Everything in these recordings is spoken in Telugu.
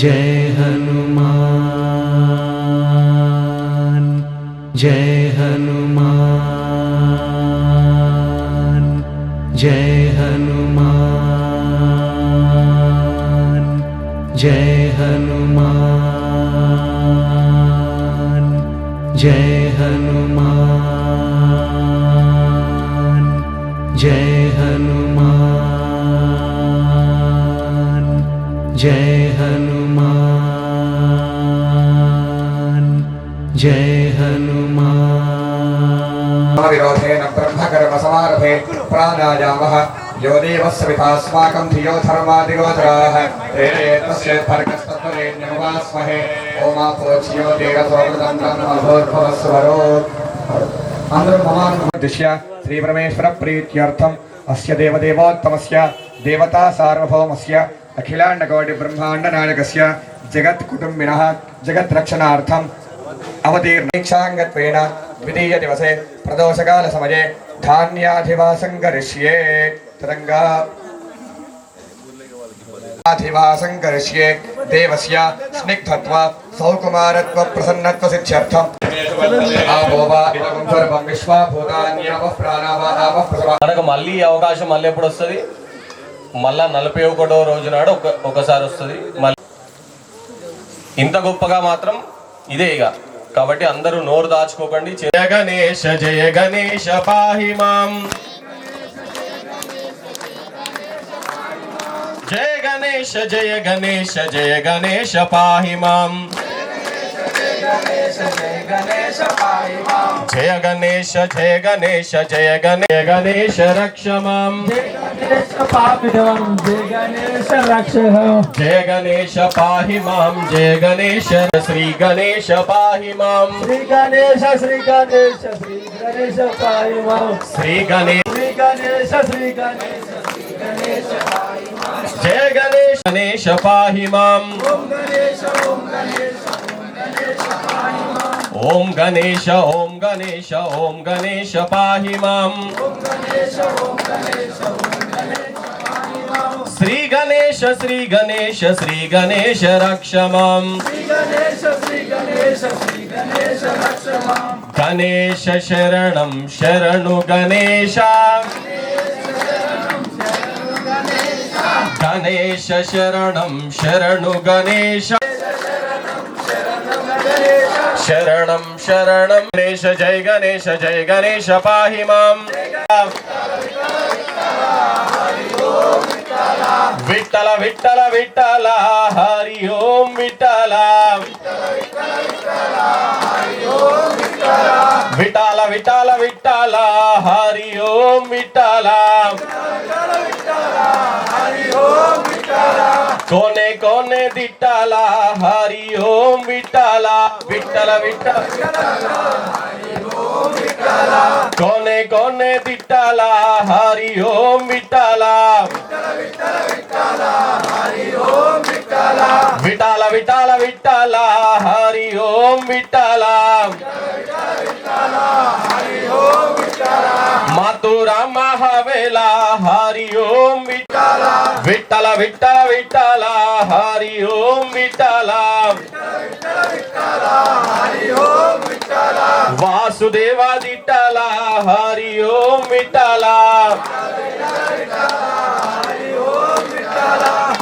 जय हनुमान जय हनुमान जय महे प्राणायामः। यो देवस्सवितास्माकं धियो धर्मादिगोचराः। तेनेतस्य फर्गस्तत्त्वरेण्यमुपास्महे ओमापोक्षियो देवसौमदन्तमभूर्भवस्वरो अनन्तरं भवान् दिश्य श्रीपरमेश्वरप्रीत्यर्थम् अस्य देवदेवोत्तमस्य, देवता सार्वभौमस्य, अखिलाण्डकोटिब्रह्माण्डनायकस्य, जगत्कुटुम्बिनः जगद्रक्षणार्थम् अवतीर्णेक्षाङ्गत्वेन द्वितीयदिवसे प्रदोषकालसमये ధాన్యాధివాసం కరిష్యే. తరంగా అధివాసం కరిష్యే. దేవస్య స్నిగ్ధత్వ సౌకుమారత్వ ప్రసన్నత్వ సిద్ధ్యర్థం. మనకు మళ్ళీ అవకాశం మళ్ళీ ఎప్పుడు వస్తుంది? మళ్ళా నలభై ఒకటో రోజు నాడు ఒక ఒకసారి వస్తుంది. మళ్ళీ ఇంత గొప్పగా మాత్రం ఇదే ఇక. కాబట్టి అందరూ నోరు దాచుకోకండి. జయ గణేష జయ గణేష పాహి మాం. జయ గణేష జయ గణేష జయ గణేష పాహి మాం. జయ గణేశ జయ గణేశ జయ గణే గణేశ రక్షమం జయ గణేశ పాహి మాం. జయ గణేశ శ్రీ గణేశ పాహి మాం. శ్రీ గణేశ శ్రీ గణేశ శ్రీ గణేశ పాయి మాం. శ్రీ గణేశ శ్రీ గణేశ శ్రీ గణేశ శ్రీ గణేశ పాయి మాం జయ గణేశ గణేశ పాహి మాం. ఓం గణేశ ఓం గణేశ ఓం గణేశ ఓం గణేశ ఓం గణేశ పాహి మాం శ్రీ గణేశ శ్రీ గణేశ శ్రీ గణేశ రక్ష మాం గణేశ శరణం శరణు గణేశ. గణేశ శరణం శరణు గణేశ. शरण शरण। गणेश जय गणेश जय गणेश पाहि माम्। విఠల విఠల విఠల హరి ఓం విఠల. విఠల విఠల విఠల హరి ఓం విఠల. కోనే కోనే దిట్టాల హరి ఓం విఠల. విఠల విఠల. कोने कोने विटाला हरि ओम विटाला विटाला विटाला विटाला हरि ओम विटाला मथुरा महावेला हरि ओम विटाला विटाला विटाला विटाला हरि ओम विटाला वासुदेवादि దిట్టల హరి ఓం విఠల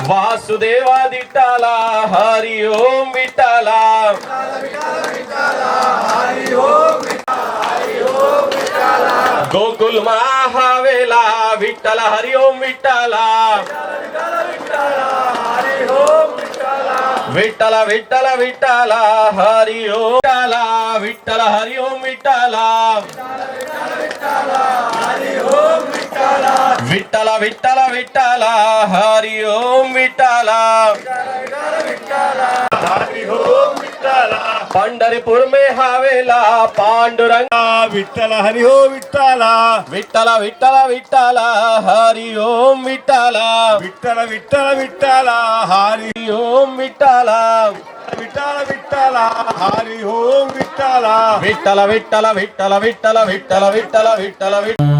వాసుదేవా దిట్టల హరి ఓం విఠల గోకుల్ మహావేలా విఠల హరి ఓం విఠల విఠల విఠల విఠల హరి ఓం విఠల విఠల హరి ఓం విఠల. விட்டலா விட்டலா விட்டலா ஹரி ஓம் விட்டலா पंढरपूर में हवेला पांडुरंगा विठ्ठला हरि ओम विठ्ठला विठ्ठला विठ्ठला विठ्ठला हरि ओम विठ्ठला विठ्ठला विठ्ठला विठ्ठला हरि ओम विठ्ठला விட்டால விட்டாலா ஹரி ஓம் விட்டாலா விட்டல விட்டல விட்டல விட்டல விட்டல விட்டல விட்டல விட்டல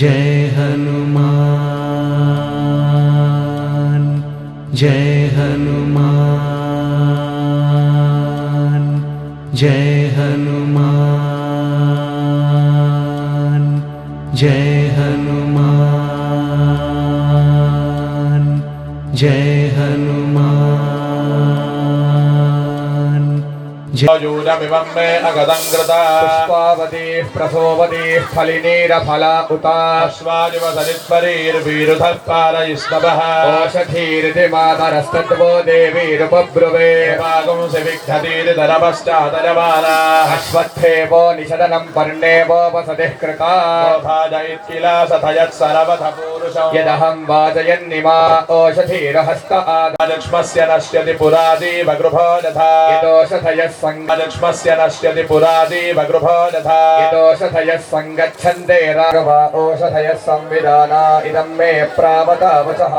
ஜெய ஹனுமான் ஜெய ஹனுமான் ஜெய पुष्पावतीः प्रसोवतीः फलिनीरफला उता अश्वाजुवसरित्परीर्वीरुधः पारयिष्णवः। ओषधीरिति मातरस्तद्वो देवीरुपब्रुवे। एवागुंसि विघ्नतीरितरपश्चादरमाना अश्वत्थेवो निषदनं पर्णेवो वसतिः कृता। यदहं वाजयन्निमा ओषधीरहस्त आद लक्ष्मस्य नश्यति पुरादीव गृभो यथा। यदोषधयः सङ्ग लक्ष्मस्य नश्यति पुरादीव गृभो यथा यदोषधयः सङ्गच्छन्ते राघवा ओषधयः संविधाना इदं मे प्रावतावचः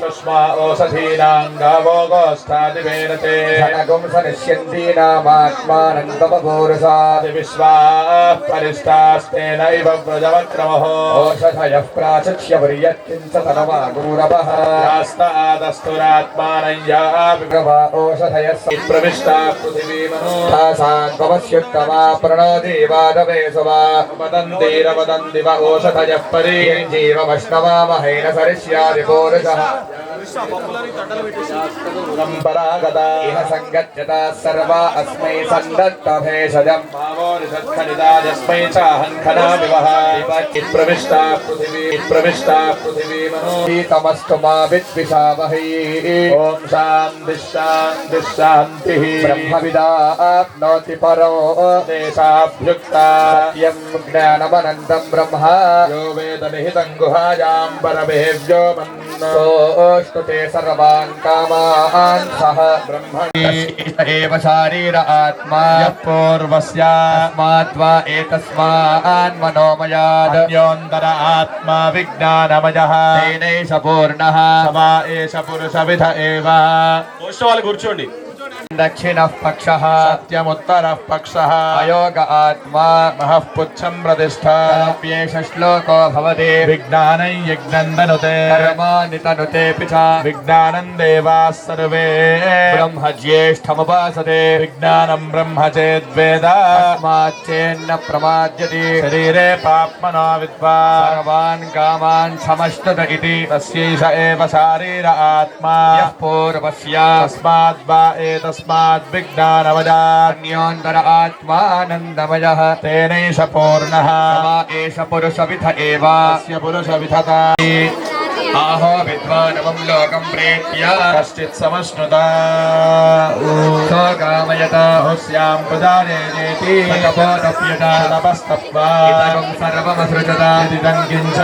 सुष्मा ओषधीनां गावो गोष्ठादिवेरते धनगुं सनिष्यन्तीनामात्मानन्दमपूरुषा विश्वाः परिष्टास्तेनैव व्रजवक्रमः ओषधयः प्राचक्ष्य पर्यत्किञ्च तनवागूरवः यास्तादस्तुरात्मानय्या विप्रभा ओषधयः प्रविष्टा पृथिवीमनो सम्पवस्युत्तमा प्रणोदेवादवे सुवा वदन्तिरवदन्ति व ओषधयः परी जीवमश्नवामहेन सरिष्यादिपूरुषः పరంపరాగతాన సంగచ్చత సర్వా అస్మై సందత్త భేషజం. భావోరిషత్ఖనిదాజస్మై చాహంఖనా వివహ. ప్రవిష్టా పృథివీ. ప్రవిష్టా పృథివీ మనోహీతమస్తు మా విద్విషావహై. ఓం శాంతి శాంతి శాంతి. బ్రహ్మవిదా ఆప్నోతి పరో దేశాభ్యుక్తా. యం జ్ఞానమనంతం బ్రహ్మ. యో వేదనిహితం గుహాయాం పరమేవ్యో మన్నో मन्नो सोऽष्टुते सर्वान् कामान् सः ब्रह्मणि एव शारीर आत्मा यः पूर्वस्या तस्माद्वा एतस्मान् मनोमयात् अन्योन्तर आत्मा विज्ञानमयः तेनैष पूर्णः समा एष पुरुषविध एव వాళ్ళు కూర్చోండి दक्षिणः पक्षः। सत्यमुत्तरः पक्षः। अयोग आत्मा महः पुच्छं प्रतिष्ठा। श्लोको भवति। विज्ञानं यज्ञन्दनुते। कर्माणि तनुतेऽपि च विज्ञानं देवाः सर्वे। ब्रह्म विज्ञानं ब्रह्म चेद्वेद तस्माच्चेन्न प्रमाद्यति। शरीरे पाप्मनो विद्वा सर्वान् कामान् समष्टुत इति। तस्यैष एव शारीर आत्मा। यः पूर्वस्य तस्माद्वा तस्मात् विघ्नानवदान्योन्तर आत्मानन्दमयः तेनैष पूर्णः। एष पुरुषविथ एव। पुरुषविधता ఆహో విద్వానవం లోకం ప్రేత్య. కశ్చిత్ సమశ్నుత కామయత హుస్యాం పుదానేతి తపోతప్యత. తపస్తప్వాం. సర్వమసృజత. ఇదం కించ.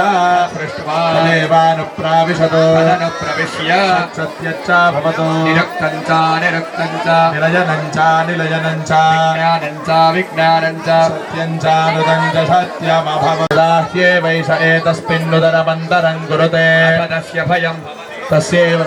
సృష్ట్వా. దేవానుప్రావిశతో అనుప్రవిశ్య సత్యచ్చ భవతో. నిరక్తం చ నిరక్తం చ నిలయనం చ నిలయనం చ విజ్ఞానం చ విజ్ఞానం చ సత్యం చ నృతం చ సత్యమభవదాహ్యే వైష ఏతస్మిన్నుదరమంతరం గురుతే भवनस्य भयं तस्यैव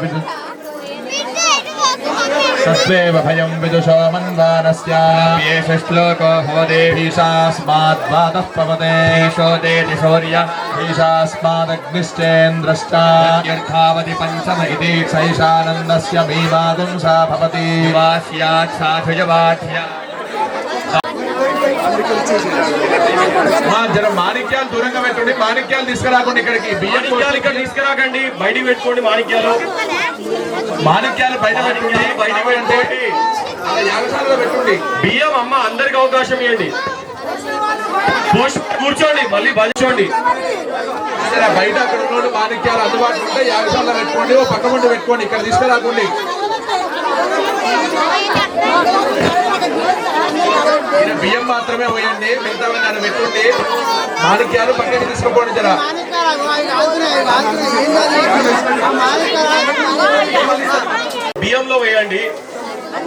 तस्यैव भयं विदुषो मन्दानस्याप्येष श्लोको भवदेभीषास्माद्वातः पवते शोदेति शौर्य ईशास्मादग्निश्चेन्द्रश्चार्घावति पञ्चम इति सैषानन्दस्य भीमागुंसा भवति। वास्यात् మా జర మాణిక్యాలు దూరంగా పెట్టండి మాణిక్యాలు తీసుకురాకుండా ఇక్కడికి. బియ్యం మాణిక్యాలు ఇక్కడ తీసుకురాకండి బయటికి పెట్టుకోండి మాణిక్యాలు. మాణిక్యాలు బయట పెట్టుకోండి బయట పెట్టుకోండి. అలా యాగశాలలో పెట్టుండి బియ్యం అమ్మ అందరికి అవకాశం ఇవ్వండి. కూర్చోండి మళ్ళీ భజించండి బయట అక్కడ ఉన్నోళ్ళు మాణిక్యాలు అందుబాటులో ఉంటే యాగశాలలో పెట్టుకోండి ఓ పక్క ముందు పెట్టుకోండి ఇక్కడ తీసుకురాకండి. బియ్యం మాత్రమే పోయండి మిగతా నన్ను పెట్టుండి మాణిక్యాలు పక్కకి తీసుకుపోండి జర. బియ్యంలో వేయండి.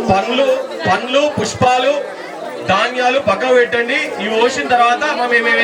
పండ్లు పండ్లు పుష్పాలు ధాన్యాలు పక్కన పెట్టండి. ఇవి పోసిన తర్వాత మనం ఏమేమి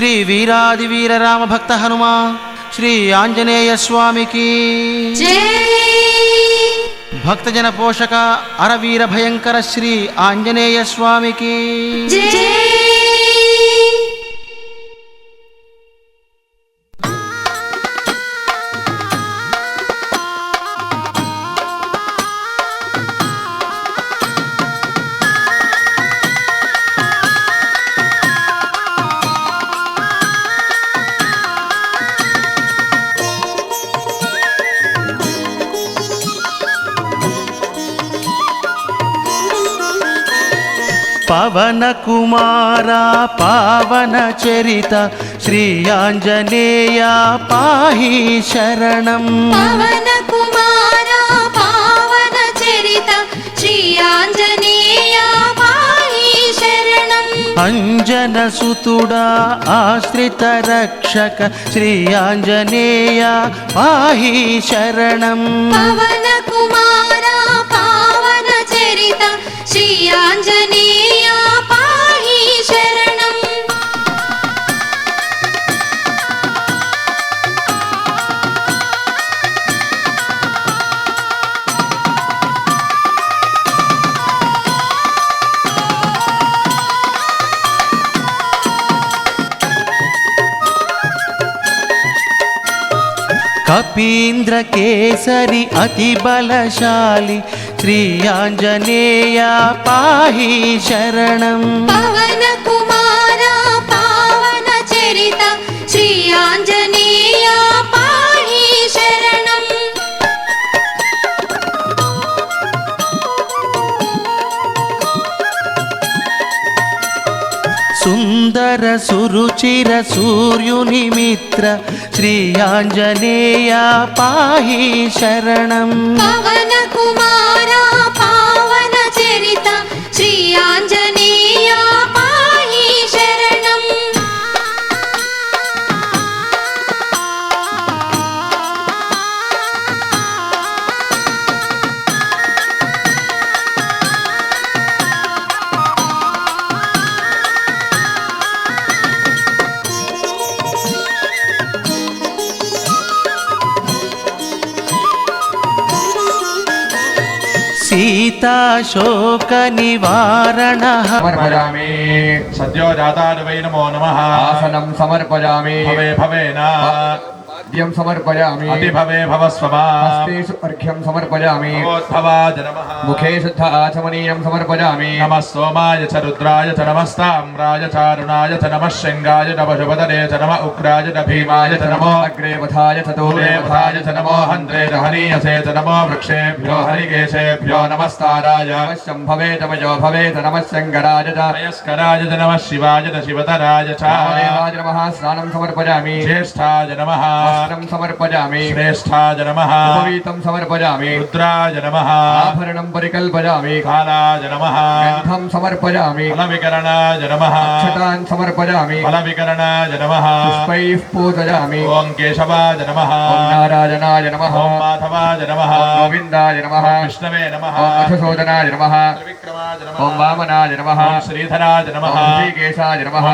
శ్రీ వీరాది వీర రామ భక్త హనుమా శ్రీ ఆంజనేయ స్వామికి. భక్తజన పోషక అరవీర భయంకర శ్రీ ఆంజనేయ స్వామికి. జై. పవన కుమార పావన చరిత శ్రీ ఆంజనేయ పాహి శరణం. పవన కుమార పావన చరిత శ్రీ ఆంజనేయ పాహి శరణం. అంజన సుతుడా ఆశ్రిత రక్షక శ్రీ ఆంజనేయ పాహి శరణం. పవన కుమార పావన చరిత శ్రీ ఆంజనేయ కపీంద్ర కేసరి అతి బలశాలి శ్రీ సుందర సురుచిర సూర్యుని మిత్ర శ్రీ ఆంజనేయ పాహి శరణం. పవన కుమార పావన చరిత శ్రీ ఆంజనేయ సీతాశోక నివారణ. సమర్పయామి. సద్యో జాతాయ నమో నమ. ఆసనం సమర్పయామి. భవే భవేన ద్యం సమర్పయామి అతి భవే భవస్వమా హస్తేషు అర్ఘ్యం సమర్పయామి భగవద్భవాయ నమ ముఖే శుద్ధ ఆచమనీయం సమర్పయామి నమ సోమాయ చ రుద్రాయ చ నమస్తామ్రాయ చారుణాయ చ నమ శృంగాయ నమ శుభదరే చ నమ ఉగ్రాయ చ భీమాయ చ నమో అగ్రే వధాయ చ దూరే దేవతాయ చ నమో హంత్రే చ హనీయసే చ నమో వృక్షేభ్యో హరికేశేభ్యో నమస్తారాయ శంభవే తమజో భవే నమ శంకరాయ చ నమస్కరాయ చ నమ శివాయ చ శివతరాయ చ మహాదేవాయ నమః స్నానం సమర్పయామి జ్యేష్ఠాయ నమ వస్త్రం సమర్పయామి శ్రేష్ఠాయ నమ ఉపవీతం సమర్పయామి రుద్రాయ నమ ఆభరణం పరికల్పయామి కాలాయ నమ గంధం సమర్పయామి ఫలవికరణాయ నమ అక్షతాన్ సమర్పయామి ఫలవికరణాయ నమ పుష్పైః పూజయామి ఓం కేశవాయ నమ ఓం నారాయణాయ నమః ఓం మాధవాయ నమ ఓం గోవిందాయ నమః విష్ణవే నమ ఓం మధుసూదనాయ నమః త్రివిక్రమాయ నమ ఓం వామనాయ నమః ఓం శ్రీధరాయ నమ ఓం శ్రీకేశాయ నమః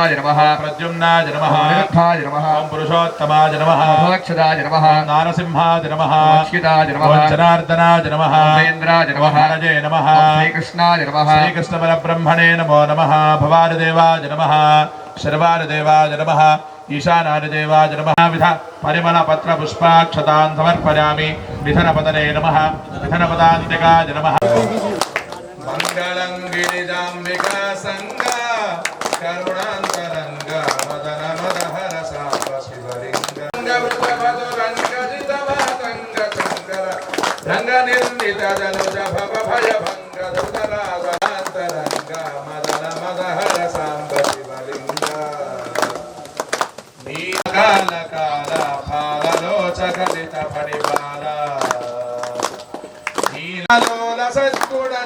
పద్మనాభాయ నమ. ప్రద్యుమ్నాయ నమ. నిరుద్ధాయ నమః. ఓం పురుషోత్తమాయ నమ. ఓం భవక్షదాయ నమః. నారసింహాయ నమ. ఓం అచ్యుతాయ నమః. జనార్దనాయ నమ. ఓం వేంద్రాయ నమః. హరజే నమ. శ్రీకృష్ణాయ నమః. శ్రీకృష్ణ పరబ్రహ్మణే నమో నమ. భవారదేవాయ నమ. శర్వారదేవాయ నమ. ఈశానాయ దేవాయ నమ. విధ పరిమళ పత్ర పుష్పాక్షతాన్ సమర్పయామి విధన పదనే నమ. విధన పదాంతికాయ నమ. మంగళం గిరిజాంబికా సంగ కరుణాంతరంగ మదన మదహర సాంబ శివలింగ రంగ నిర్మిత జనుజ భవ భయ భంగ ధృతరాజాంతరంగ మదన మదహర సాంబ శివలింగ నీలకాల కాల పాలలోచకలిత పరిపాల నీలలోల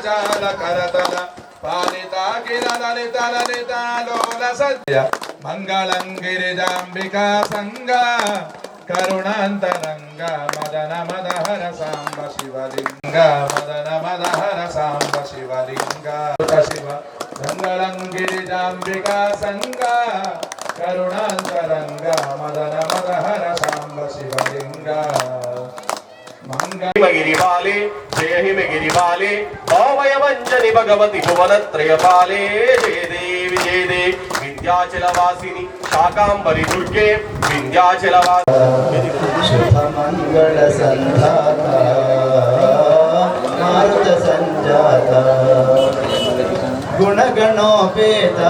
జాల కరతల పాలితాకిల లలిత సద్య మంగళం గిరిజాంబికా సంగ కరుణాంతరంగ మదన మదహర సాంబ శివలింగ మదన మదహర సాంబ శివలింగ శివ మంగళం గిరిజాంబికా సంగ కరుణాంతరంగ మదన మదహర సాంబ శివలింగ మంగళ హిమగిరిపాలే జయ హిమగిరిపాలే భావయవంజని భగవతి భువనత్రయపాలే జయ దేవి జయ వింధ్యాచలవాసిని శాకాంబరి దుర్గే వింధ్యాచల వాసిని సంధాత మారుత సంజాత గుణగణోపేత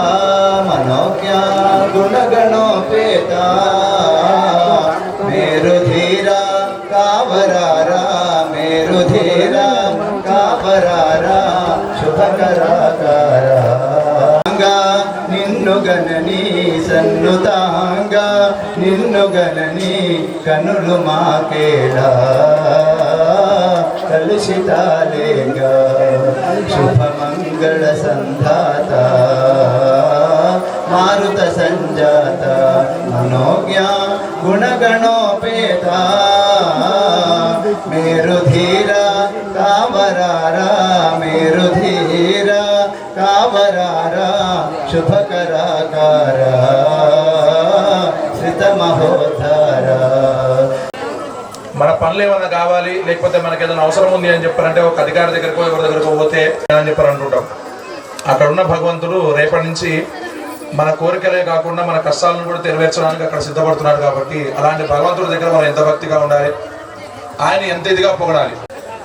మనోజ్ఞ గుణగణోపేత మేరు ధీర కావరారా మేరు కావరారా శుభకరాకారా. నిన్ను గణని సన్నుతాంగా నిన్ను గణని కనులు మాకేలా కలుషితాలేగా శుభమంగళ సంధాత మారుత సంజాత మనోజ్ఞ గుణగణోపేత మేరు ధీర కావరారా మేరు ధీర కావరారా శుభకరాకార మన పనులు ఏమైనా కావాలి? లేకపోతే మనకి ఏదైనా అవసరం ఉంది అని చెప్పారంటే ఒక అధికారి దగ్గరకో ఎవరి దగ్గరకో పోతే అని చెప్పారు అంటుంటాం అక్కడ ఉన్న భగవంతుడు రేపటి నుంచి మన కోరికలే కాకుండా మన కష్టాలను కూడా నెరవేర్చడానికి అక్కడ సిద్ధపడుతున్నాడు కాబట్టి అలాంటి భగవంతుడి దగ్గర మనం ఎంత భక్తిగా ఉండాలి? ఆయన ఎంత ఇదిగా పొగడాలి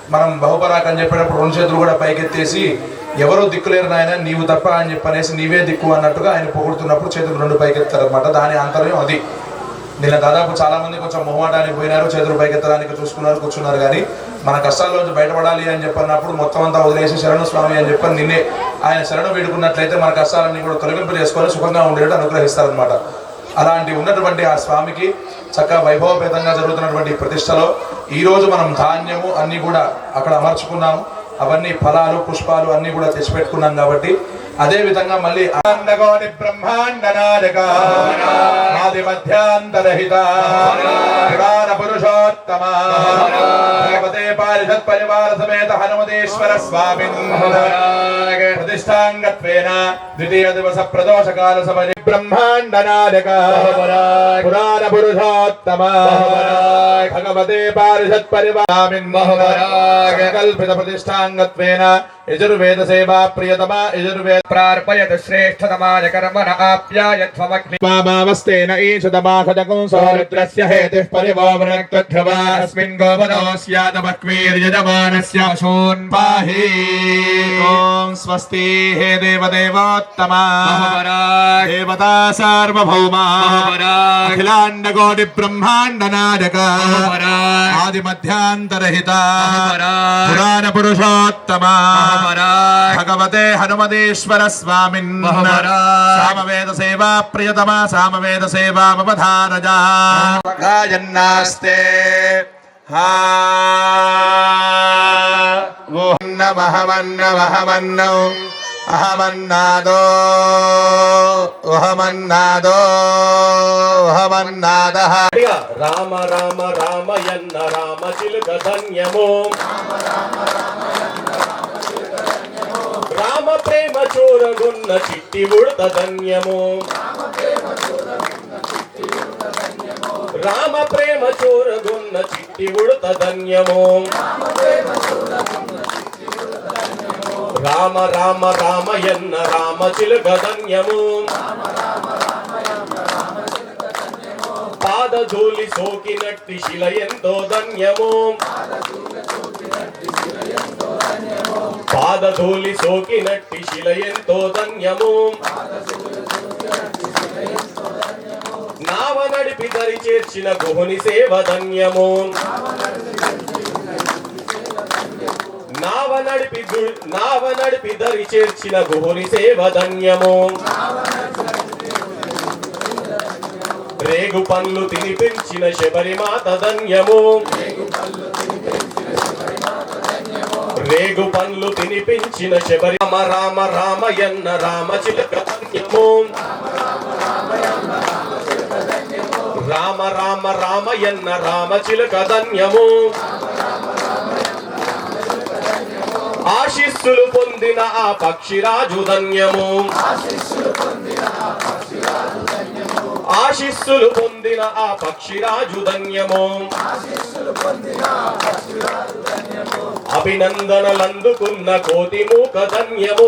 మనం బహుపరాక్ అని చెప్పేటప్పుడు రెండు చేతులు కూడా పైకెత్తేసి ఎవరో దిక్కులేరు నాయన నీవు తప్ప అని చెప్పనేసి నీవే దిక్కు అన్నట్టుగా ఆయన పొగుడుతున్నప్పుడు చేతులు రెండు పైకెత్తారు అనమాట దాని ఆంతర్యం అది. నిన్న దాదాపు చాలా మంది కొంచెం మొహమాటానికి పోయినారు చేతులు పైకెత్తడానికి చూసుకున్నారు కూర్చున్నారు కానీ మన కష్టాల్లోంచి బయటపడాలి అని చెప్పినప్పుడు మొత్తం అంతా వదిలేసి శరణు స్వామి అని చెప్పని నిన్నే ఆయన శరణు వేడుకున్నట్లయితే మన కష్టాలన్నీ కూడా తొలగింపు చేసుకొని సుఖంగా ఉండేటట్టు అనుగ్రహిస్తారనమాట అలాంటి ఉన్నటువంటి ఆ స్వామికి చక్కగా వైభవపేతంగా జరుగుతున్నటువంటి ప్రతిష్టలో ఈరోజు మనం ధాన్యము అన్నీ కూడా అక్కడ అమర్చుకున్నాము. అవన్నీ ఫలాలు పుష్పాలు అన్నీ కూడా తెచ్చిపెట్టుకున్నాం కాబట్టి అదే విధంగా మళ్ళీ అన్నగోని బ్రహ్మాండ నాయక ఆది మధ్యాంతరహిత పురాణ పురుషోత్తమ భగవతే పారిషత్ పరివార సమేత హనుమతేశ్వర స్వామి. ప్రతిష్టాంగత్వేన ద్వితీయ దివస ప్రదోష కాల సమని బ్రహ్మాండ నాయక పురాణ పురుషోత్తమ భగవతే పారిషత్ పరివామి కల్పిత ప్రతిష్టాంగత్వేన యజుర్వేద సేవా ప్రియతమ యజుర్వేద प्रार्पयत् श्रेष्ठतमाय कर्मण आप्यायध्वमग्नि वामावस्तेन ईशतमाखजकं सौरुद्रस्य हेतिः परिवोवनक्तध्रुवास्मिन् गोपनो स्यादमक्वीर्यजमानस्य शोन्पाहि। ॐ स्वस्ति हे देवदेवोत्तमा। देवता सार्वभौमा। अखिलाण्डकोटिब्रह्माण्डनायका। आदिमध्यान्तरहिता। पुराणपुरुषोत्तमा। भगवते हनुमदेश्वर హనుమదేశ్వర స్వామిన్ సామవేద సేవా ప్రియతమ సామవేద సేవా మమధారజా గాయన్నాస్తే ఓహన్నమహమన్నమహమన్నౌ అహమన్నాదో అహమన్నాదో అహమన్నాదః రామ రామ రామయన్న రామ చిలుక ధన్యము రామ రామ ప్రేమ చూరగున్న చిట్టి ఉడత ధన్యము. రామ ప్రేమ చూరగున్న చిట్టి ఉడత ధన్యము. రామ రామ రామయన్న రామ చిలుక ధన్యము. పాదధూళి సోకినట్టి శిల ఎంతో ధన్యము. పాదధూలి సోకినట్టి శిల ఎంతో ధన్యము. నావ నడిపి దరి చేర్చిన గుహుని సేవ ధన్యము. నావ నడిపి నావ నడిపి దరి చేర్చిన గుహుని సేవ ధన్యము. రేగు పండ్లు తినిపించిన శబరిమాత ధన్యము. రేగు పండ్లు తినిపించిన శబరి. రామ రామ రామయన్న రామ చిలక ధన్యము రామ రామ రామయన్న రామ చిలక ధన్యము ఆశిస్సులు పొందిన ఆ పక్షిరాజు ధన్యము. ఆశిస్సులు పొందిన ఆ పక్షిరాజు ధన్యము. అభినందనలందుకున్న కోటి మూక ధన్యము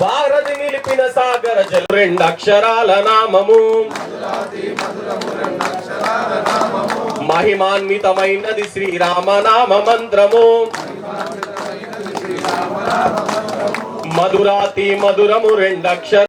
భారతి నిలిపిన సాగర జల రెండక్షరాల నామము. మహిమాన్వితమైనది శ్రీరామనామ మంత్రము మధురాతి మధురము రెండక్షర